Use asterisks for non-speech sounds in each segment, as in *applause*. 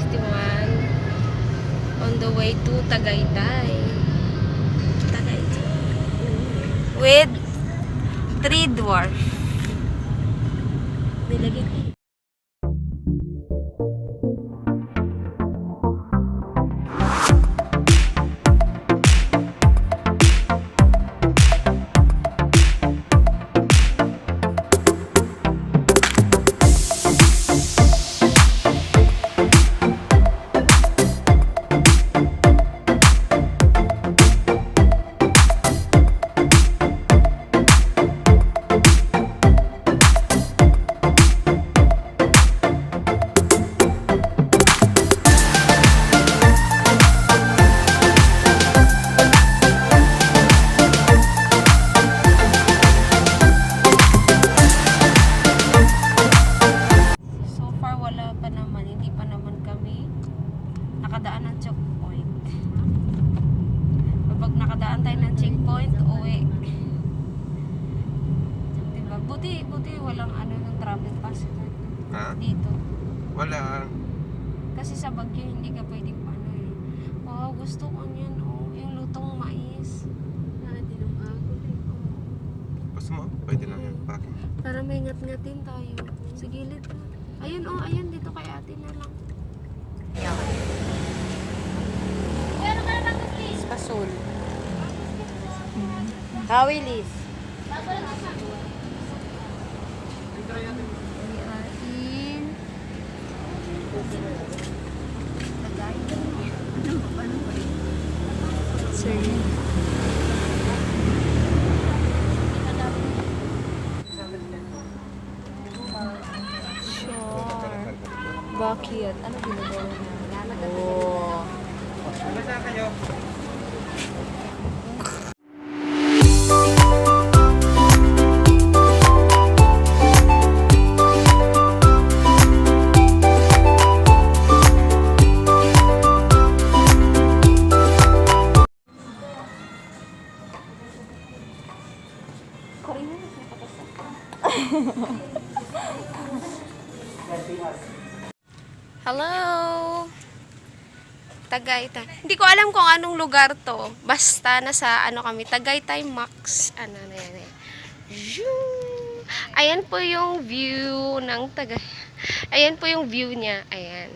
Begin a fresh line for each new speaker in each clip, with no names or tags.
61 on the way to Tagaytay. Tagaytay. With three dwarf. Nilagay Buti, buti walang ano ng travel pass
Ha?
dito.
Wala.
Kasi sa Baguio, hindi ka pwedeng ano eh. Wow, gusto ko niyan. Oh, yung lutong mais.
Natin ang ako.
Gusto mo? Pwede lang yan. Packing.
Para may ngat-ngatin tayo. Sa gilid na. Ayun, oh, ayun. Dito kay ate na lang.
Pasol. Kawilis.
We are in... Sorry. Sure. Bakit? Ano ginagawa *laughs* Hello! Tagaytay. Hindi ko alam kung anong lugar to. Basta nasa ano kami, Tagaytay Max. Ano na yan eh. Ayan po yung view ng Tagay. Ayan po yung view niya. Ayan.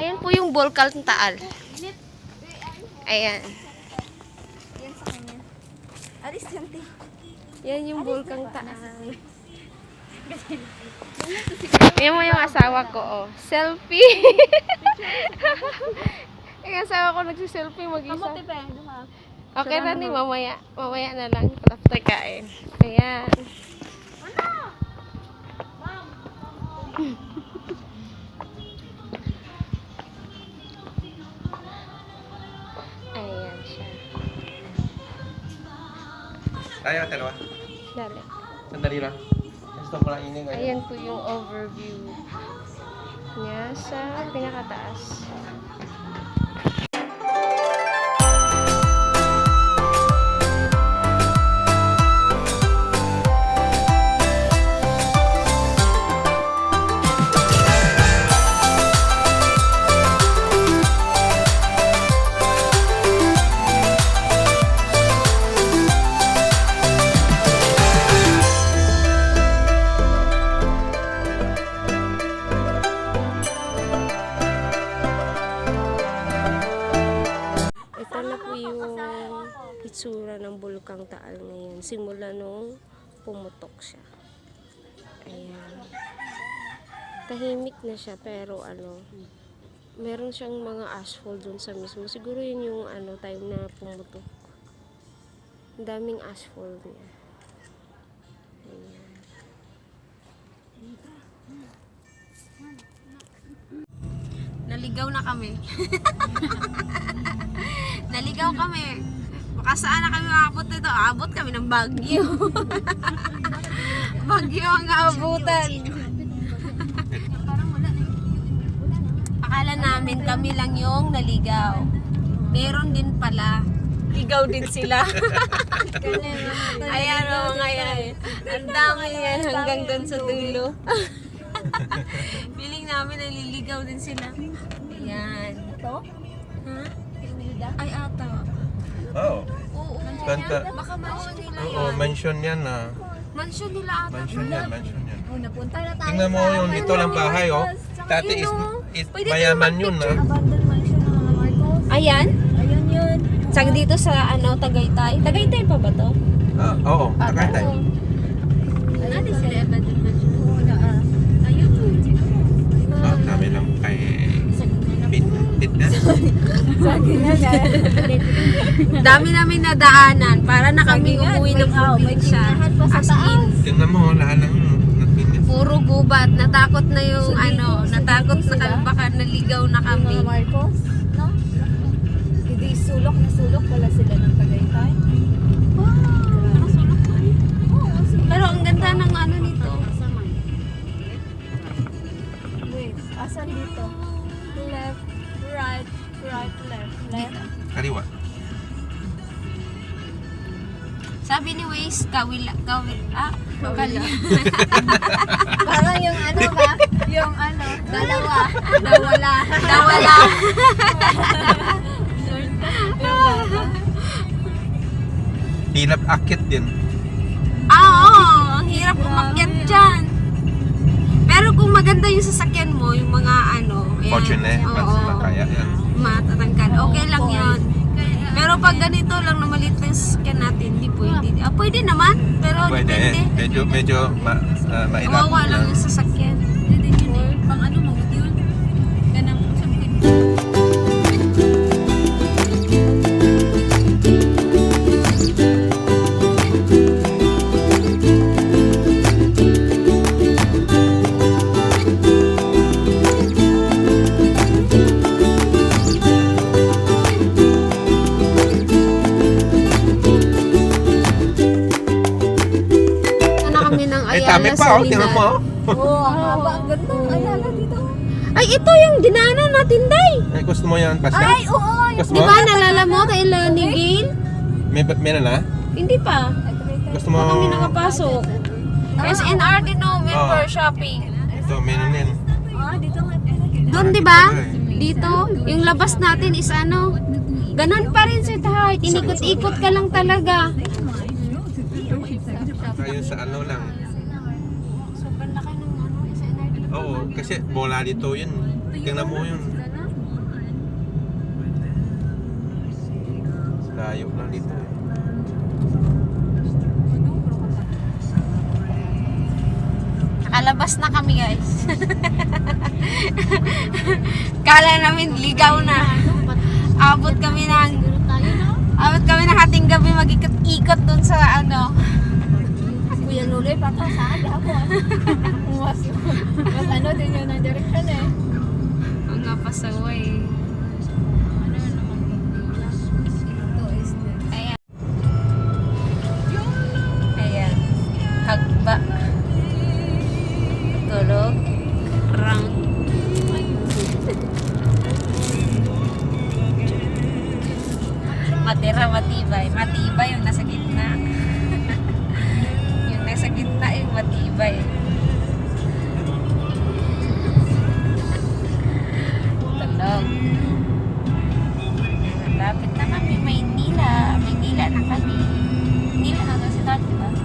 Ayan po yung Volcan Taal. Ayan.
Alis yan, te.
Yan yung Volcan Taal. Yan mo yung asawa ko, oh. Selfie! *laughs* yung asawa ko nagsiselfie mag-isa. Okay na ni, mamaya. Mamaya na lang. After kain. Ayan. Ayan *laughs*
Tayo, dalawa.
Dali.
Sandali lang. Gusto ko lang ining.
Ayan po yung overview niya sa pinakataas. Simula nung pumutok siya. Ayan. Tahimik na siya pero ano, meron siyang mga asphalt dun sa mismo. Siguro yun yung ano, time na pumutok. Daming asphalt niya. Ayan. Naligaw na kami. *laughs* Naligaw kami. Baka saan na kami makapot nito? Abot kami ng Bagyo. *laughs* Bagyo ang aabutan. Akala namin kami lang yung naligaw. Meron din pala. Ligaw din sila. Ayan o, ngayon. Ang dami yan hanggang doon sa dulo. *laughs* Feeling namin naliligaw din sila. Ayan.
Ito?
Ha? Ay, ata.
Oo. Kanta.
Baka mansion nila
Oo,
yan.
mansion yan na.
Mansion nila ata.
Mansion yan, mansion yan.
Oh, napunta na tayo
Tingnan mo
sa
yung dito lang bahay, oh. Dati is, is
Pwede
mayaman yun, na.
abandoned mansion ng mga Marcos.
Ayan.
Ayun yun.
Sa dito sa ano, Tagaytay. Tagaytay pa ba to?
Ah, oo, nakatay.
Ano sila abandoned mansion? Oo, na ah. Ayun.
Ah, dami lang kay Pit, Fitness. *laughs*
Sabi nga
Dami namin nadaanan para na kami umuwi ng probinsya.
pa sa
As in.
Tingnan mo, lahat ng nagpinis.
puro gubat. Natakot na yung ano, natakot na kami. Baka naligaw na kami. Sabi ni Waze, kawila, kawil, ah, kawila.
Parang yung ano ba? Yung ano, dalawa. Dawala.
Nawala.
Hilap akit din.
Ah, oo. Ang hirap umakyat dyan. Pero kung maganda yung sasakyan mo, yung mga ano, ayan,
Fortune eh,
oo,
mas makaya yan.
matatangkad. Okay lang yun. Pero pag ganito lang na maliit na yung sasakyan natin, hindi pwede. Ah, pwede naman, pero
Pwede
depende.
Medyo, medyo ma, uh, mahirap.
Kawawa lang yung sasakyan.
Tami pa, oh. Tingnan mo, oh.
Oo, ang haba, ang ganda. Ayala dito.
Ay, ito yung dinaanan natin, Day.
Ay, gusto mo yan, Pascal?
Ay, oo.
Gusto
Di
mo?
ba nalala mo kay ni Gail?
May, may na na?
Hindi pa.
Gusto mo?
Kami nakapasok. SNR din no, member
Oh.
shopping.
Ito, meron din.
Ah, dito nga.
Doon, di ba? Dito, yung labas natin is ano, ganun pa rin si Tahart. Inikot-ikot ka lang talaga.
Tayo sa ano lang.
Sobrang laki ng ano, SNR dito.
Oo, kasi bola dito yun. Tingnan mo yun. Layo lang dito eh.
Nakalabas na kami guys. Kala namin ligaw na. Abot kami ng abot kami ng hating gabi mag-ikot-ikot dun sa ano.
Kuya Luloy, pata sa aga ako. mas, mas ano din yun ang direction eh.
Mga pasaway.
Ito is this.
Ayan. Ayan. Hagba. Tulog. Round. Matira, matibay. Matibay yung nasa gitna matibay. Tulog. Lapit na kami, Maynila. Maynila na kami. Maynila na doon sa dati, diba?